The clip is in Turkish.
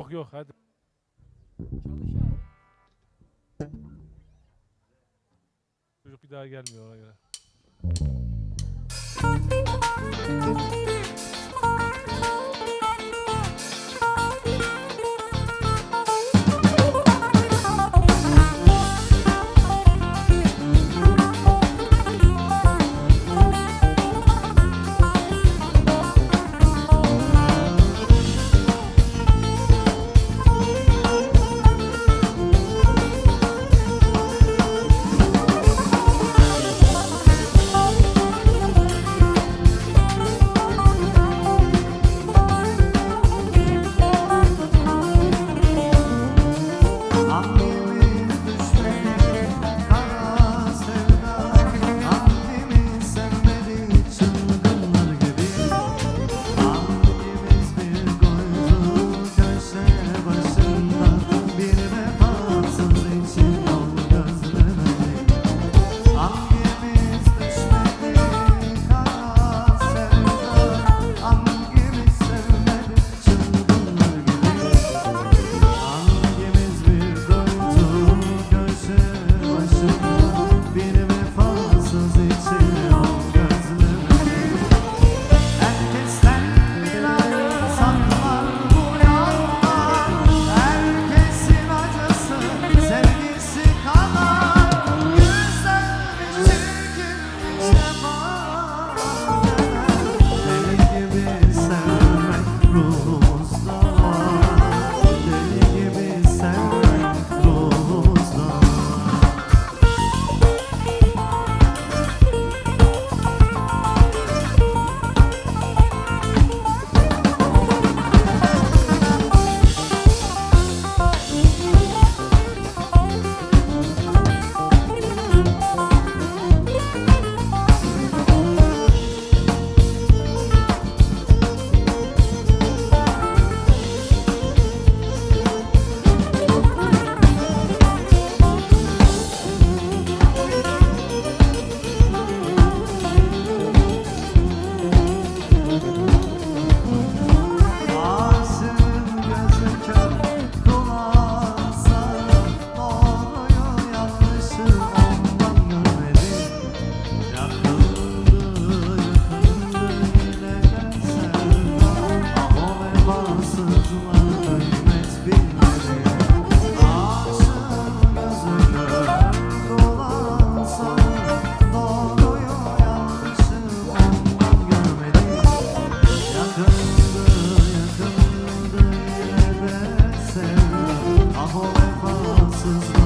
Yok yok hadi. Çocuk bir daha gelmiyor ona göre. Sabah olmazsız